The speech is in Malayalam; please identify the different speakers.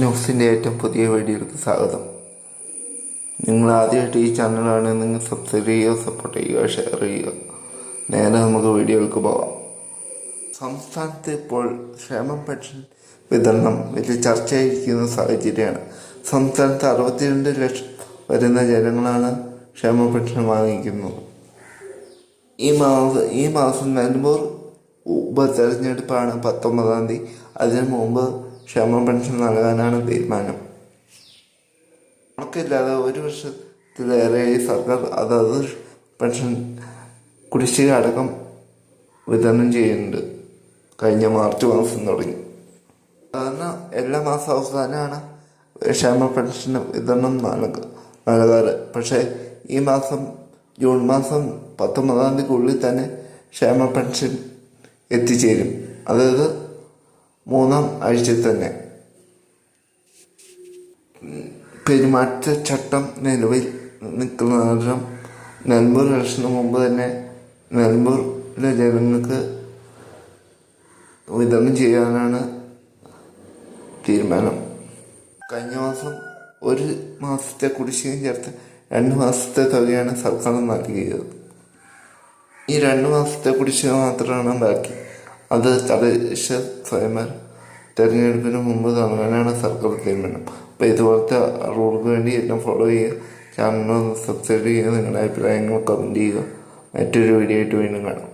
Speaker 1: ന്യൂസിന്റെ ഏറ്റവും പുതിയ വീഡിയോയിലേക്ക് സ്വാഗതം. നിങ്ങൾ ആദ്യമായിട്ട് ഈ ചാനലാണ് നിങ്ങൾ സബ്സ്ക്രൈബ് ചെയ്യുക സപ്പോർട്ട് ചെയ്യുക ഷെയർ ചെയ്യുക. നേരെ നമുക്ക് വീഡിയോയിലേക്ക് പോകാം സംസ്ഥാനത്ത് ഇപ്പോൾ ക്ഷേമ പെൻഷൻ വിതരണം വലിയ ചർച്ചയായിരിക്കുന്ന സാഹചര്യമാണ്. സംസ്ഥാനത്ത് അറുപത്തിരണ്ട് ലക്ഷം വരുന്ന ജനങ്ങളാണ് ക്ഷേമ പെൻഷൻ വാങ്ങിക്കുന്നത്. ഈ മാസം ഈ മാസം നിലമ്പൂർ ഉപതെരഞ്ഞെടുപ്പാണ് പത്തൊമ്പതാം തീയതി. അതിനു മുമ്പ് ക്ഷേമ പെൻഷൻ നൽകാനാണ് തീരുമാനം. കണക്കില്ലാതെ ഒരു വർഷത്തിലേറെയായി സർക്കാർ അതത് പെൻഷൻ കുടിശ്ശിക അടക്കം വിതരണം ചെയ്യുന്നുണ്ട്. കഴിഞ്ഞ മാർച്ച് മാസം തുടങ്ങി. സാധാരണ എല്ലാ മാസം അവസാനമാണ് ക്ഷേമ പെൻഷൻ വിതരണം നൽക നൽകാറ്. പക്ഷേ ഈ മാസം ജൂൺ മാസം പത്തൊമ്പതാം തീയതിക്കുള്ളിൽ തന്നെ ക്ഷേമ പെൻഷൻ എത്തിച്ചേരും. അതായത് മൂന്നാം ആഴ്ചയിൽ തന്നെ. പെരുമാറ്റച്ചട്ടം നിലവിൽ നിൽക്കുന്ന കാരണം നെൽമൂർ ഇലക്ഷന് മുമ്പ് തന്നെ നെൽമൂറിലെ ജനങ്ങൾക്ക് വിതരണം ചെയ്യാനാണ് തീരുമാനം. കഴിഞ്ഞ മാസം ഒരു മാസത്തെ കുടിശ്ശികയും ചേർത്ത് രണ്ട് മാസത്തെ തുകയാണ് സർക്കാർ നൽകിയത്. ഈ രണ്ട് മാസത്തെ കുടിശ്ശിക മാത്രമാണ് ബാക്കി. അത് തദ്ദേശ സ്വയംഭരണ തെരഞ്ഞെടുപ്പിന് മുമ്പ് തുടങ്ങാനാണ് സർക്കാർ തീരുമാനം അപ്പോൾ ഇതുപോലത്തെ റൂൾക്ക് വേണ്ടി എല്ലാം ഫോളോ ചെയ്യുക. ചാനൽ സബ്സ്ക്രൈബ് ചെയ്യുക. നിങ്ങളുടെ അഭിപ്രായങ്ങൾ കമന്റ് ചെയ്യുക. മറ്റൊരു വീഡിയോ ആയിട്ട് വീണ്ടും കാണാം.